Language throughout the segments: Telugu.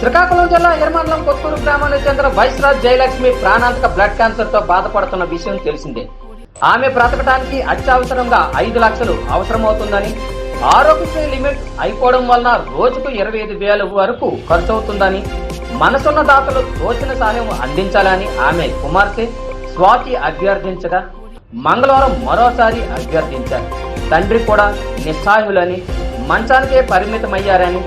శ్రీకాకుళం జిల్లా ఎర్మండలం కొత్తూరు గ్రామానికి చెందిన వైశ్రాజ్ జయలక్ష్మి ప్రాణాంతక బ్లడ్ క్యాన్సర్తో బాధపడుతున్న విషయం తెలిసిందే. ఆమె బ్రతకటానికి అత్యవసరంగా ఐదు లక్షలు అవసరమవుతుందని ఆరోగ్యశ్రీ లిమిట్ అయిపోవడం వలన రోజుకు ఇరవై ఐదు వేల వరకు ఖర్చు అవుతుందని మనసున్న దాతలు తోచిన సహాయం అందించాలని ఆమె కుమార్తె స్వాతి అభ్యర్థించగా మంగళవారం మరోసారి అభ్యర్థించారు. తండ్రి కూడా నిస్సహాయులని మంచానికే పరిమితమయ్యారని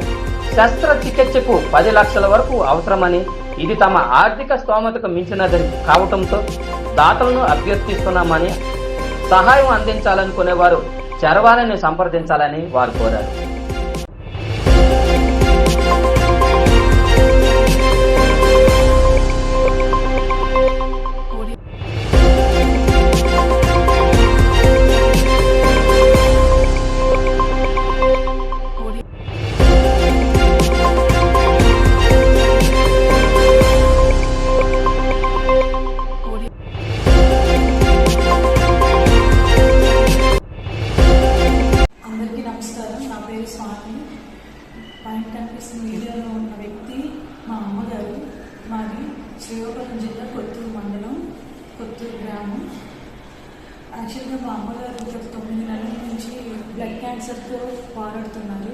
శస్త్రచికిత్సకు పది లక్షల వరకు అవసరమని ఇది తమ ఆర్థిక స్తోమతకు మించినది కావటంతో దాతలను అభ్యర్థిస్తున్నామని సహాయం అందించాలనుకునేవారు చరవాణిని సంప్రదించాలని వారు కోరారు. పైన కనిపిస్తున్న వీడియోలో ఉన్న వ్యక్తి మా అమ్మగారు మాది శ్రీకాకుళం జిల్లా కొత్తూరు మండలం కొత్తూరు గ్రామం. యాక్చువల్గా మా అమ్మగారు గత తొమ్మిది నెలల నుంచి బ్లడ్ క్యాన్సర్తో పోరాడుతున్నారు.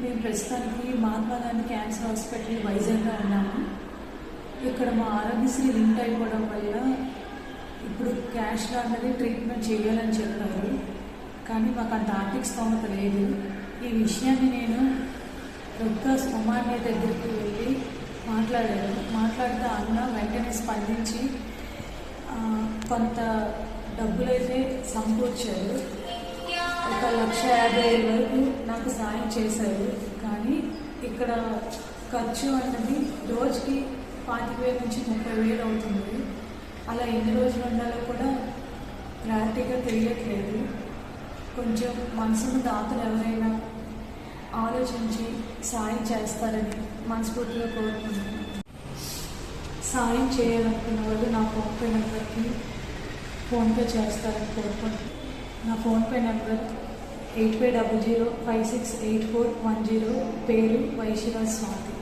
మేము ప్రస్తుతానికి మహాత్మా గాంధీ క్యాన్సర్ హాస్పిటల్ వైజాగ్లో ఉన్నాము. ఇక్కడ మా ఆరోగ్యశ్రీ లింక్ అయిపోవడం వల్ల ఇప్పుడు క్యాష్ లాగానే ట్రీట్మెంట్ చేయాలని చెప్పారు. కానీ మాకు అంత ఆర్థిక స్తోమత లేదు. ఈ విషయాన్ని నేను రుద్గా ఉమాన్య దగ్గరికి వెళ్ళి మాట్లాడాను. మాట్లాడితే అన్న వెంటనే స్పందించి కొంత కొంత డబ్బులైతే సమకూర్చారు. ఒక లక్ష యాభై వేల వరకు నాకు సాయం చేశారు. కానీ ఇక్కడ ఖర్చు అన్నది రోజుకి పాతిక వేల నుంచి ముప్పై వేలు అవుతుంది. అలా ఎన్ని రోజులు ఉండాలో కూడా క్లారిటీగా తెలియట్లేదు. కొంచెం మనసును దాతలు ఎవరైనా ఆలోచించి సాయం చేస్తారని మనస్ఫూర్తిగా కోరుకుంటున్నాను. సాయం చేయాలనుకున్న వాళ్ళు నా ఫోన్పే నెంబర్కి ఫోన్పే చేస్తారని కోరుకుంటున్నాను. నా PhonePe number eight five double zero five six eight four one zero పేరు వైశ్వరాజ్ స్వాతి